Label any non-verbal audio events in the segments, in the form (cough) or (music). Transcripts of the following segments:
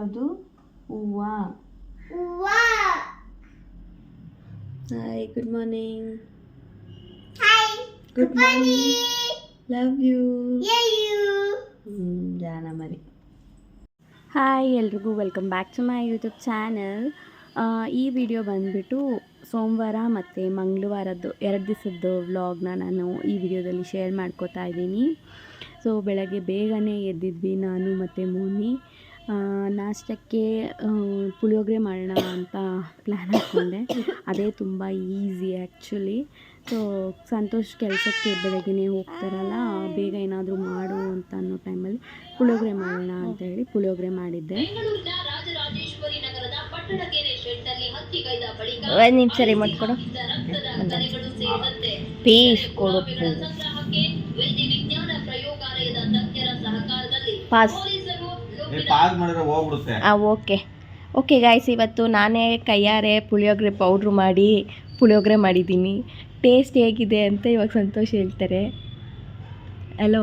ಯಾವುದು? ಹೂವ. ಹೂವ. Hi good morning hi good morning love you you ಜಾನ ಮರಿ ಹಾಯ್ ಎಲ್ರಿಗೂ welcome back to my YouTube channel ಈ ವಿಡಿಯೋ ಬಂದುಬಿಟ್ಟು ಸೋಮವಾರ ಮತ್ತು ಮಂಗಳವಾರದ್ದು ಎರಡು ದಿವಸದ್ದು ವ್ಲಾಗ್ನ ನಾನು ಈ ವಿಡಿಯೋದಲ್ಲಿ ಶೇರ್ ಮಾಡ್ಕೋತಾ ಇದ್ದೀನಿ. ಸೊ ಬೆಳಗ್ಗೆ ಬೇಗನೆ ಎದ್ದಿದ್ವಿ ನಾನು ಮತ್ತು ಮೋನಿ. ನಾಷ್ಟಕ್ಕೆ ಪುಳಿಯೋಗರೆ ಮಾಡೋಣ ಅಂತ ಪ್ಲ್ಯಾನ್ ಹಾಕ್ಕೊಂಡೆ ಅದೇ ತುಂಬ ಈಸಿ ಆ್ಯಕ್ಚುಲಿ ಸೊ ಸಂತೋಷ್ ಕೆಲಸಕ್ಕೆ ಬೆಳಗ್ಗೆನೇ ಹೋಗ್ತಾರಲ್ಲ ಬೇಗ ಏನಾದರೂ ಮಾಡು ಅಂತ ಅನ್ನೋ ಟೈಮಲ್ಲಿ ಪುಳಿಯೋಗರೆ ಮಾಡೋಣ ಅಂತ ಹೇಳಿ ಪುಳಿಯೋಗರೆ ಮಾಡಿದ್ದೆ. ಒಂದು ನಿಮಿಷ ರಿಮೋಟ್ ಕೊಡು. ಪೀಸ್ ಕೊಡು ಪಾಸ್ ಹಾಂ ಓಕೆ ಓಕೆ ಗಾಯ್ಸ್ ಇವತ್ತು ನಾನೇ ಕೈಯಾರೆ ಪುಳಿಯೋಗರೆ ಪೌಡ್ರ್ ಮಾಡಿ ಪುಳಿಯೋಗರೆ ಮಾಡಿದ್ದೀನಿ. ಟೇಸ್ಟ್ ಹೇಗಿದೆ ಅಂತ ಇವಾಗ ಸಂತೋಷ ಹೇಳ್ತಾರೆ. ಹಲೋ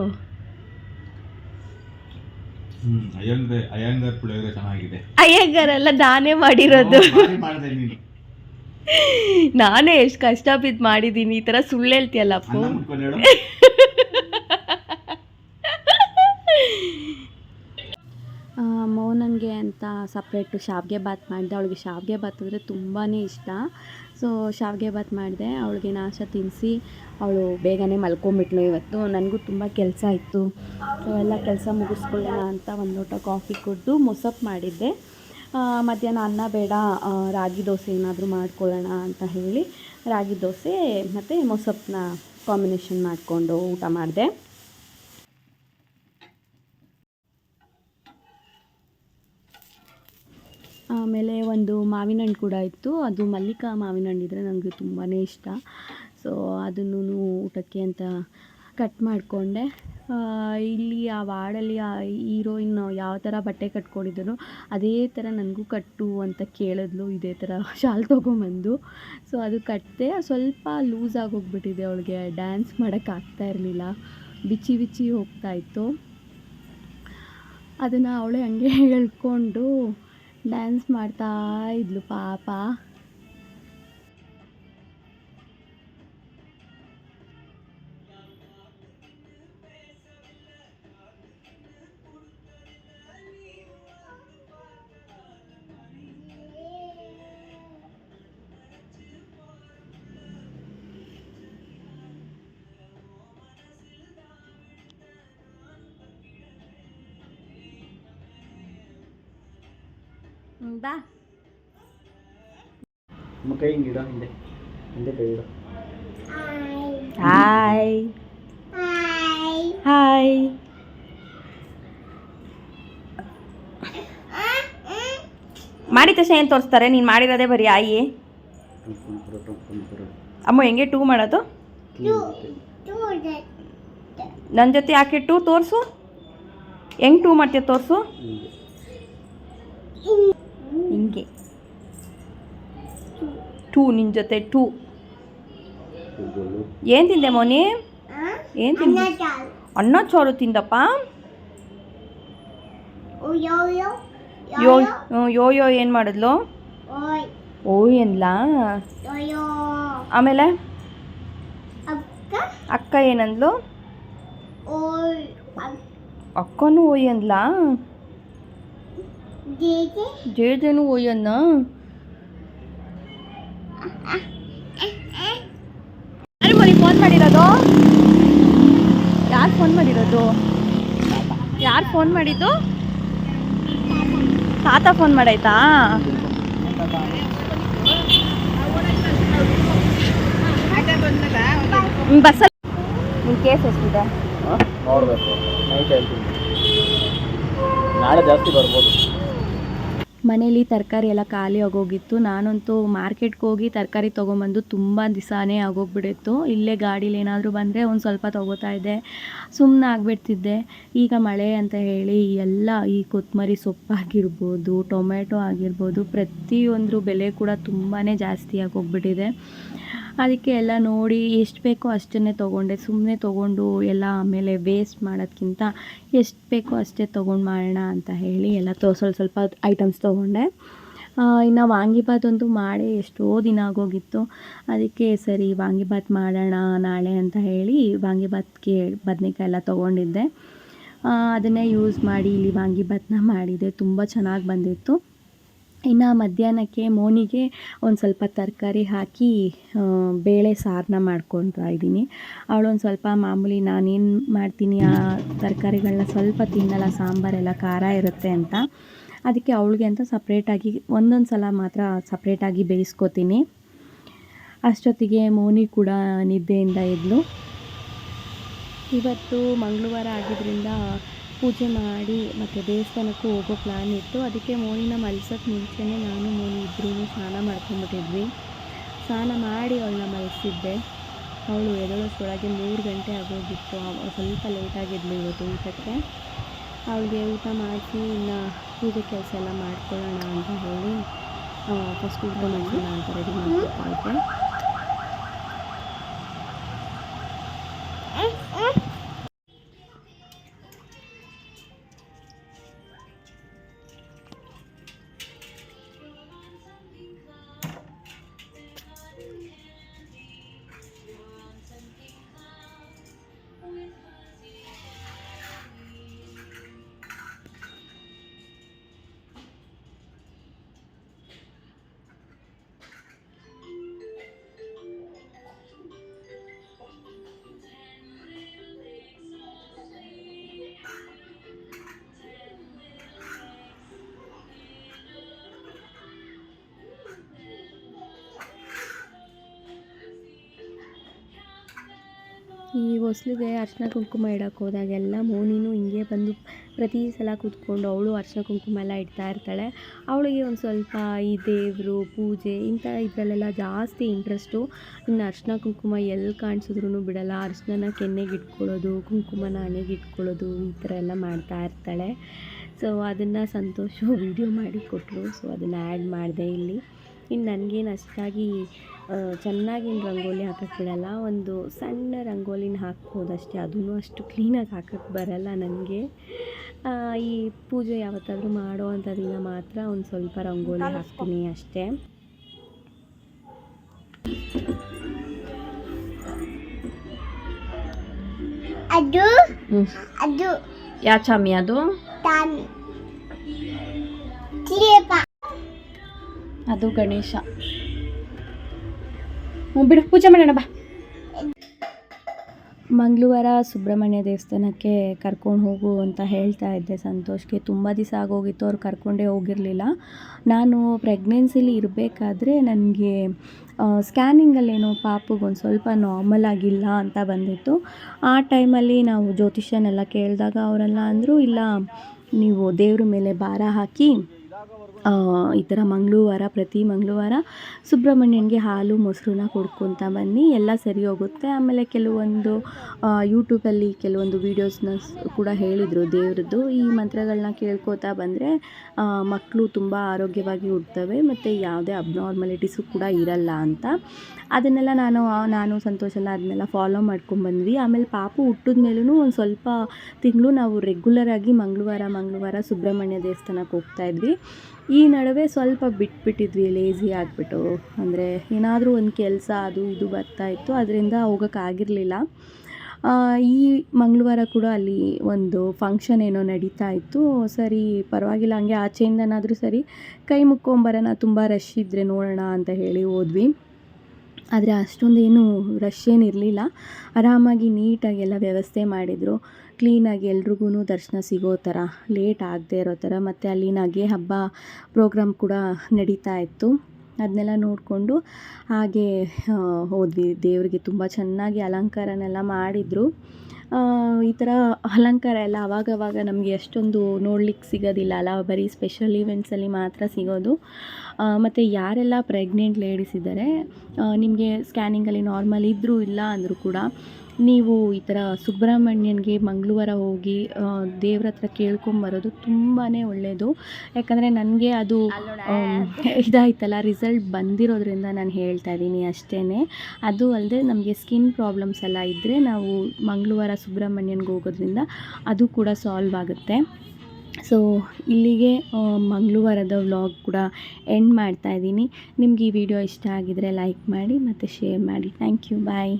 ಅಯ್ಯಂಗಾರಲ್ಲ ನಾನೇ ಮಾಡಿರೋದು. ನಾನೇ. ಎಷ್ಟು ಕಷ್ಟ ಬಿದ್ದು ಮಾಡಿದ್ದೀನಿ ಈ ಥರ ಸುಳ್ಳು ಹೇಳ್ತೀಯಲ್ಲಪ್ಪು (laughs) ಅನ್ನ ಮುಟ್ಕೊಂಡು ಹೇಳು ಮೌನನ್ಗೆ ಅಂತ ಸಪ್ರೇಟು ಶಾವಿಗೆ ಬಾತ್ ಮಾಡಿದೆ. ಅವಳಿಗೆ ಶಾವಿಗೆ ಬಾತ್ ಅಂದರೆ ತುಂಬಾ ಇಷ್ಟ. ಸೊ ಶಾವಿಗೆ ಬಾತ್ ಮಾಡಿದೆ. ಅವಳಿಗೆ ನಾಶ ತಿನ್ನಿಸಿ ಅವಳು ಬೇಗನೆ ಮಲ್ಕೊಂಬಿಟ್ಲು ಇವತ್ತು. ನನಗೂ ತುಂಬ ಕೆಲಸ ಇತ್ತು. ಸೊ ಎಲ್ಲ ಕೆಲಸ ಮುಗಿಸ್ಕೊಳ್ಳೋಣ ಅಂತ ಒಂದು ಲೋಟ ಕಾಫಿ ಕುಡಿದು ಮೊಸಪ್ ಮಾಡಿದ್ದೆ. ಮಧ್ಯಾಹ್ನ ಅನ್ನ ಬೇಡ ರಾಗಿ ದೋಸೆ ಏನಾದರೂ ಮಾಡ್ಕೊಳ್ಳೋಣ ಅಂತ ಹೇಳಿ ರಾಗಿ ದೋಸೆ ಮತ್ತು ಮೊಸಪ್ಪನ್ನ ಕಾಂಬಿನೇಷನ್ ಮಾಡಿಕೊಂಡು ಊಟ ಮಾಡಿದೆ. ಆಮೇಲೆ ಒಂದು ಮಾವಿನ ಹಣ್ಣು ಕೂಡ ಇತ್ತು. ಅದು ಮಲ್ಲಿಕಾ ಮಾವಿನ ಹಣ್ಣು ಇದ್ದರೆ ನನಗೆ ತುಂಬಾ ಇಷ್ಟ. ಸೊ ಅದನ್ನು ಊಟಕ್ಕೆ ಅಂತ ಕಟ್ ಮಾಡಿಕೊಂಡೆ. ಇಲ್ಲಿ ಆ ವಾರ್ಡಲ್ಲಿ ಆ ಹೀರೋಯಿನ್ ಯಾವ ಥರ ಬಟ್ಟೆ ಕಟ್ಕೊಂಡಿದ್ರು ಅದೇ ಥರ ನನಗೂ ಕಟ್ಟು ಅಂತ ಕೇಳಿದ್ಲು. ಇದೇ ಥರ ಶಾಲ್ ತೊಗೊಂಬಂದು. ಸೊ ಅದು ಕಟ್ಟಿದೆ ಸ್ವಲ್ಪ ಲೂಸ್ ಆಗೋಗ್ಬಿಟ್ಟಿದೆ ಅವಳಿಗೆ. ಡ್ಯಾನ್ಸ್ ಮಾಡೋಕ್ಕಾಗ್ತಾ ಇರಲಿಲ್ಲ. ಬಿಚ್ಚಿ ಬಿಚ್ಚಿ ಹೋಗ್ತಾಯಿತ್ತು ಅದನ್ನು ಅವಳೇ ಹಂಗೆ ಹೇಳ್ಕೊಂಡು ಡ್ಯಾನ್ಸ್ ಮಾಡ್ತಾ ಇದ್ಲು ಪಾಪ. ಬಾ. ಕೈ ಹಿಂಗಿಡ ಹಿಂದೆ. ಹಿಂದೆ ಕೈ ಇಡ. ಹಾಯ್ ಹಾಯ್ ಹಾಯ್ ಮಾಡಿದ ತಕ್ಷಣ ಏನು ತೋರಿಸ್ತಾರೆ? ನೀನು ಮಾಡಿರೋದೇ ಬರೀ ಆಯಿ. ಅಮ್ಮ ಹೆಂಗೆ ಟೂ ಮಾಡೋದು? ನನ್ನ ಜೊತೆ ಯಾಕೆ ಟೂ ತೋರಿಸು? ಹೆಂಗೆ ಟೂ ಮಾಡ್ತೀಯ ತೋರಿಸು? ಹಿಂಗೆ ಟೂ ನಿನ್ನ ಜೊತೆ ಟೂ. ಏನು ತಿಂದೆ ಮೋನಿ? ಏನು ತಿಂದೆ ಅನ್ನ ಚೋರು ತಿಂದಪ್ಪ? ಯೋ ಯೋ ಯೋ ಏನು ಮಾಡಿದ್ಲು? ಓಯ್ ಯೋ ಆಮೇಲೆ? ಅಕ್ಕ ಏನಂದ್ಲು? ಅಕ್ಕನೂ ಓಯ್ ಅಂದ್ಲಾ? ಜೇಜೆ ಜೇಜೇನು ಓಯ್ ಅನ್ನ ಯಾರು ಮನೆ ಫೋನ್ ಮಾಡಿರೋದು? ಯಾರು ಫೋನ್ ಮಾಡಿರೋದು? ಯಾರು ಫೋನ್ ಮಾಡಿದ್ದು? ತಾತ ಫೋನ್ ಮಾಡಾಯ್ತಾ? ಬಸ್ ಬಸ್ಸಲ್ಲಿ ನಿಮ್ಮ ಕೇಸ್ ಎಷ್ಟಿದೆ? ನೋಡಬೇಕು. ನೈಟ್ ಹೇಳ್ತೀನಿ ನಾಳೆ ಜಾಸ್ತಿ ಬರ್ಬೋದು. ಮನೇಲಿ ತರಕಾರಿ ಎಲ್ಲ ಖಾಲಿ ಆಗೋಗಿತ್ತು. ನಾನಂತೂ ಮಾರ್ಕೆಟ್ಗೆ ಹೋಗಿ ತರಕಾರಿ ತೊಗೊಂಬಂದು ತುಂಬ ದಿವಸನೇ ಆಗೋಗ್ಬಿಟ್ಟಿತ್ತು. ಇಲ್ಲೇ ಗಾಡೀಲಿ ಏನಾದರೂ ಬಂದರೆ ಒಂದು ಸ್ವಲ್ಪ ತೊಗೋತಾ ಇದ್ದೆ. ಸುಮ್ಮನೆ ಆಗಿಬಿಡ್ತಿದ್ದೆ. ಈಗ ಮಳೆ ಅಂತ ಹೇಳಿ ಎಲ್ಲ ಈ ಕೊತ್ತಂಬರಿ ಸೊಪ್ಪಾಗಿರ್ಬೋದು ಟೊಮೆಟೊ ಆಗಿರ್ಬೋದು ಪ್ರತಿಯೊಂದ್ರ ಬೆಲೆ ಕೂಡ ತುಂಬಾ ಜಾಸ್ತಿ ಆಗೋಗ್ಬಿಟ್ಟಿದೆ. ಅದಕ್ಕೆ ಎಲ್ಲ ನೋಡಿ ಎಷ್ಟು ಬೇಕೋ ಅಷ್ಟನ್ನೇ ತೊಗೊಂಡೆ. ಸುಮ್ಮನೆ ತೊಗೊಂಡು ಎಲ್ಲ ಆಮೇಲೆ ವೇಸ್ಟ್ ಮಾಡೋದ್ಕಿಂತ ಎಷ್ಟು ಬೇಕೋ ಅಷ್ಟೇ ತೊಗೊಂಡು ಮಾಡೋಣ ಅಂತ ಹೇಳಿ ಎಲ್ಲ ತೊ, ಸ್ವಲ್ಪ ಸ್ವಲ್ಪ ಐಟಮ್ಸ್ ತೊಗೊಂಡೆ. ಇನ್ನು ವಾಂಗಿಬಾತ್ ಒಂದು ಮಾಡೇ ಎಷ್ಟೋ ದಿನ ಆಗೋಗಿತ್ತು. ಅದಕ್ಕೆ ಸರಿ ವಾಂಗಿಭಾತ್ ಮಾಡೋಣ ನಾಳೆ ಅಂತ ಹೇಳಿ ವಾಂಗಿಬಾತ್ಗೆ ಬದನೆಕಾಯಿ ಎಲ್ಲ ತೊಗೊಂಡಿದ್ದೆ. ಅದನ್ನೇ ಯೂಸ್ ಮಾಡಿ ಇಲ್ಲಿ ವಾಂಗಿಬಾತ್ನ ಮಾಡಿದೆ. ತುಂಬ ಚೆನ್ನಾಗಿ ಬಂದಿತ್ತು. ಇನ್ನು ಮಧ್ಯಾಹ್ನಕ್ಕೆ ಮೋನಿಗೆ ಒಂದು ಸ್ವಲ್ಪ ತರಕಾರಿ ಹಾಕಿ ಬೇಳೆ ಸಾರನ್ನ ಮಾಡ್ಕೊತಾ ಇದ್ದೀನಿ. ಅವಳೊಂದು ಸ್ವಲ್ಪ, ಮಾಮೂಲಿ ನಾನೇನು ಮಾಡ್ತೀನಿ, ಆ ತರಕಾರಿಗಳನ್ನ ಸ್ವಲ್ಪ ತಿನ್ನಲ್ಲ, ಸಾಂಬಾರೆಲ್ಲ ಖಾರ ಇರುತ್ತೆ ಅಂತ. ಅದಕ್ಕೆ ಅವಳಿಗೆ ಅಂತ ಸಪ್ರೇಟಾಗಿ ಒಂದೊಂದು ಸಲ ಮಾತ್ರ ಸಪ್ರೇಟಾಗಿ ಬೇಯಿಸ್ಕೊತೀನಿ. ಅಷ್ಟೊತ್ತಿಗೆ ಮೋನಿ ಕೂಡ ನಿದ್ದೆಯಿಂದ ಇದ್ಲು ಇವತ್ತು ಮಂಗಳವಾರ ಆಗಿದ್ದರಿಂದ ಪೂಜೆ ಮಾಡಿ ಮತ್ತು ದೇವಸ್ಥಾನಕ್ಕೂ ಹೋಗೋ ಪ್ಲ್ಯಾನ್ ಇತ್ತು. ಅದಕ್ಕೆ ಮೋನಿನ ಮಲ್ಸೋಕ್ಕೆ ಮುಂಚೆನೇ ನಾನು ಮೋನಿ ಇಬ್ಬರೂ ಸ್ನಾನ ಮಾಡ್ಕೊಂಬಿಟ್ಟಿದ್ವಿ ಸ್ನಾನ ಮಾಡಿ ಅವಳನ್ನ ಮಲಗಿಸಿದ್ದೆ ಅವಳು ಎದಳೋಷ್ಟರೊಳಗೆ ಮೂರು ಗಂಟೆ ಆಗೋಗಿತ್ತು. ಅವ ಸ್ವಲ್ಪ ಲೇಟಾಗಿದ್ಲು ಇವತ್ತು ಊಟಕ್ಕೆ. ಅವಳಿಗೆ ಊಟ ಮಾಡಿಸಿ ಇನ್ನು ಪೂಜೆ ಕೆಲಸ ಎಲ್ಲ ಮಾಡ್ಕೊಳ್ಳೋಣ ಅಂತ ಹೇಳಿ ಫಸ್ಟ್ ಊಟ ಮಾಡಿಸೋಣ ಅಂತ ರೆಡಿ ಇದ್ದೆ ಈ ಹೊಸ್ಲಿಗೆ ಅರ್ಶಿನ ಕುಂಕುಮ ಇಡೋಕೆ ಹೋದಾಗೆಲ್ಲ ಮೋನಿನೂ ಹಿಂಗೆ ಬಂದು ಪ್ರತಿ ಸಲ ಕೂತ್ಕೊಂಡು ಅವಳು ಅರ್ಶಿನ ಕುಂಕುಮ ಎಲ್ಲ ಇಡ್ತಾ ಇರ್ತಾಳೆ. ಅವಳಿಗೆ ಒಂದು ಸ್ವಲ್ಪ ಈ ದೇವರು, ಪೂಜೆ ಇಂಥ ಇದರಲ್ಲೆಲ್ಲ ಜಾಸ್ತಿ ಇಂಟ್ರೆಸ್ಟು ಇನ್ನು ಅರ್ಶಿನ ಕುಂಕುಮ ಎಲ್ಲಿ ಕಾಣಿಸಿದ್ರೂ ಬಿಡಲ್ಲ. ಅರ್ಶಿನ ಕೆನ್ನೆಗೆ ಇಟ್ಕೊಳ್ಳೋದು, ಕುಂಕುಮನ ಹಣೆಗೆ ಇಟ್ಕೊಳ್ಳೋದು ಈ ಥರ ಎಲ್ಲ ಮಾಡ್ತಾ ಇರ್ತಾಳೆ. ಸೊ ಅದನ್ನು ಸಂತೋಷ ವೀಡಿಯೋ (laughs) ಮಾಡಿ ಕೊಟ್ಟರು ಸೊ ಅದನ್ನು ಆ್ಯಡ್ ಮಾಡಿದೆ ಇಲ್ಲಿ. ಇನ್ನು ನನಗೇನು ಅಷ್ಟಾಗಿ ಚೆನ್ನಾಗಿನ ರಂಗೋಲಿ ಹಾಕಕ್ಕೆ ಬಿಡಲ್ಲ. ಒಂದು ಸಣ್ಣ ರಂಗೋಲಿನ ಹಾಕ್ಬೋದು ಅಷ್ಟೇ ಅದೂ ಅಷ್ಟು ಕ್ಲೀನಾಗಿ ಹಾಕಕ್ಕೆ ಬರಲ್ಲ ನನಗೆ. ಈ ಪೂಜೆ ಯಾವತ್ತಾದರೂ ಮಾಡೋ ಅಂಥ ದಿನ ಮಾತ್ರ ಒಂದು ಸ್ವಲ್ಪ ರಂಗೋಲಿ ಹಾಕ್ತೀನಿ ಅಷ್ಟೇ. ಅದು? ಯಾ ಚಾಮಿ ಅದು? ಅದು ಗಣೇಶ. ಬಿಡು, ಪೂಜೆ ಮಾಡೋಣ, ಬಾ. ಮಂಗಳವಾರ ಸುಬ್ರಹ್ಮಣ್ಯ ದೇವಸ್ಥಾನಕ್ಕೆ ಕರ್ಕೊಂಡು ಹೋಗು ಅಂತ ಹೇಳ್ತಾ ಇದ್ದೆ ಸಂತೋಷ್ಗೆ. ತುಂಬ ದಿವಸ ಆಗೋಗಿತ್ತು, ಅವ್ರು ಕರ್ಕೊಂಡೇ ಹೋಗಿರಲಿಲ್ಲ. ನಾನು ಪ್ರೆಗ್ನೆನ್ಸಿಲಿ ಇರಬೇಕಾದ್ರೆ ನನಗೆ ಸ್ಕ್ಯಾನಿಂಗಲ್ಲೇನೋ ಪಾಪುಗೊಂದು ಸ್ವಲ್ಪ ನಾರ್ಮಲ್ ಆಗಿಲ್ಲ ಅಂತ ಬಂದಿತ್ತು. ಆ ಟೈಮಲ್ಲಿ ನಾವು ಜ್ಯೋತಿಷ್ಯನೆಲ್ಲ ಕೇಳಿದಾಗ ಅವರೆಲ್ಲ ಅಂದರು, ಇಲ್ಲ ನೀವು ದೇವ್ರ ಮೇಲೆ ಭಾರ ಹಾಕಿ ಆ, ಈ ಥರ ಮಂಗಳವಾರ, ಪ್ರತಿ ಮಂಗಳವಾರ ಸುಬ್ರಹ್ಮಣ್ಯನಿಗೆ ಹಾಲು, ಮೊಸರನ್ನ ಕೊಡ್ಕೊತ ಬನ್ನಿ. ಎಲ್ಲ ಸರಿ ಹೋಗುತ್ತೆ. ಆಮೇಲೆ ಕೆಲವೊಂದು ಯೂಟ್ಯೂಬಲ್ಲಿ ಕೆಲವೊಂದು ವೀಡಿಯೋಸ್ನ ಕೂಡ ಹೇಳಿದರು ದೇವ್ರದ್ದು. ಈ ಮಂತ್ರಗಳನ್ನ ಕೇಳ್ಕೊತಾ ಬಂದರೆ ಮಕ್ಕಳು ತುಂಬ ಆರೋಗ್ಯವಾಗಿ ಹುಡ್ತವೆ ಮತ್ತು ಯಾವುದೇ ಅಬ್ನಾರ್ಮಲಿಟೀಸು ಕೂಡ ಇರಲ್ಲ ಅಂತ. ಅದನ್ನೆಲ್ಲ ನಾನು ನಾನು ಸಂತೋಷ ಎಲ್ಲ ಅದನ್ನೆಲ್ಲ ಫಾಲೋ ಮಾಡ್ಕೊಂಡ್ಬಂದ್ವಿ ಆಮೇಲೆ ಪಾಪು ಹುಟ್ಟಿದ ಮೇಲೂ ಒಂದು ಸ್ವಲ್ಪ ತಿಂಗಳು ನಾವು ರೆಗ್ಯುಲರಾಗಿ ಮಂಗಳವಾರ ಮಂಗಳವಾರ ಸುಬ್ರಹ್ಮಣ್ಯ ದೇವಸ್ಥಾನಕ್ಕೆ ಹೋಗ್ತಾ ಇದ್ವಿ. ಈ ನಡುವೆ ಸ್ವಲ್ಪ ಬಿಟ್ಬಿಟ್ಟಿದ್ವಿ ಲೇಝಿ ಆಗಿಬಿಟ್ಟು. ಅಂದರೆ ಏನಾದರೂ ಒಂದು ಕೆಲಸ ಅದು ಇದು ಬರ್ತಾ ಇತ್ತು, ಅದರಿಂದ ಹೋಗೋಕ್ಕಾಗಿರಲಿಲ್ಲ ಈ ಮಂಗಳವಾರ ಕೂಡ ಅಲ್ಲಿ ಒಂದು ಫಂಕ್ಷನ್ ಏನೋ ನಡೀತಾ ಇತ್ತು. ಸರಿ, ಪರವಾಗಿಲ್ಲ, ಹಂಗೆ ಆಚೆಯಿಂದನಾದರೂ ಸರಿ ಕೈ ಮುಕ್ಕೊಂಬರೋಣ ತುಂಬ ರಶ್ ಇದ್ದರೆ ನೋಡೋಣ ಅಂತ ಹೇಳಿ ಹೋದ್ವಿ. ಆದರೆ ಅಷ್ಟೊಂದೇನು ರಶ್ ಏನಿರಲಿಲ್ಲ. ಆರಾಮಾಗಿ ನೀಟಾಗಿ ಎಲ್ಲ ವ್ಯವಸ್ಥೆ ಮಾಡಿದರು. ಕ್ಲೀನಾಗಿ ಎಲ್ರಿಗೂ ದರ್ಶನ ಸಿಗೋ ಥರ, ಲೇಟ್ ಆಗದೆ ಇರೋ ಥರ, ಮತ್ತು ಅಲ್ಲಿ ನಗೆ ಹಬ್ಬ ಪ್ರೋಗ್ರಾಮ್ ಕೂಡ ನಡೀತಾ ಇತ್ತು. ಅದನ್ನೆಲ್ಲ ನೋಡಿಕೊಂಡು ಹಾಗೆ ಹೋದ್ವಿ. ದೇವರಿಗೆ ತುಂಬ ಚೆನ್ನಾಗಿ ಅಲಂಕಾರನೆಲ್ಲ ಮಾಡಿದರು. ಈ ಥರ ಅಲಂಕಾರ ಎಲ್ಲ ಅವಾಗವಾಗ ನಮಗೆ ಅಷ್ಟೊಂದು ನೋಡ್ಲಿಕ್ಕೆ ಸಿಗೋದಿಲ್ಲ ಅಲ್ಲ. ಬರೀ ಸ್ಪೆಷಲ್ ಈವೆಂಟ್ಸಲ್ಲಿ ಮಾತ್ರ ಸಿಗೋದು. ಮತ್ತು ಯಾರೆಲ್ಲ ಪ್ರೆಗ್ನೆಂಟ್ ಲೇಡೀಸ್ ಇದ್ದಾರೆ ನಿಮಗೆ ಸ್ಕ್ಯಾನಿಂಗಲ್ಲಿ ನಾರ್ಮಲ್ ಇದ್ದರೂ ಇಲ್ಲ ಅಂದರೂ ಕೂಡ ನೀವು ಈ ಥರ ಸುಬ್ರಹ್ಮಣ್ಯನಿಗೆ ಮಂಗಳವಾರ ಹೋಗಿ ದೇವ್ರ ಹತ್ರ ಕೇಳ್ಕೊಂಬರೋದು ತುಂಬಾ ಒಳ್ಳೆಯದು ಯಾಕಂದರೆ ನನಗೆ ಅದು ಇದಾಯ್ತಲ್ಲ ರಿಸಲ್ಟ್ ಬಂದಿರೋದ್ರಿಂದ ನಾನು ಹೇಳ್ತಾ ಇದ್ದೀನಿ ಅಷ್ಟೇ ಅದು ಅಲ್ಲದೆ ನಮಗೆ ಸ್ಕಿನ್ ಪ್ರಾಬ್ಲಮ್ಸ್ ಎಲ್ಲ ಇದ್ದರೆ ನಾವು ಮಂಗಳವಾರ ಸುಬ್ರಹ್ಮಣ್ಯನಿಗೆ ಹೋಗೋದ್ರಿಂದ ಅದು ಕೂಡ ಸಾಲ್ವ್ ಆಗುತ್ತೆ. ಸೊ ಇಲ್ಲಿಗೆ ಮಂಗಳವಾರದ ವ್ಲಾಗ್ ಕೂಡ ಎಂಡ್ ಮಾಡ್ತಾ ಇದ್ದೀನಿ. ನಿಮ್ಗೆ ಈ ವಿಡಿಯೋ ಇಷ್ಟ ಆಗಿದರೆ ಲೈಕ್ ಮಾಡಿ ಮತ್ತು ಶೇರ್ ಮಾಡಿ. Thank you bye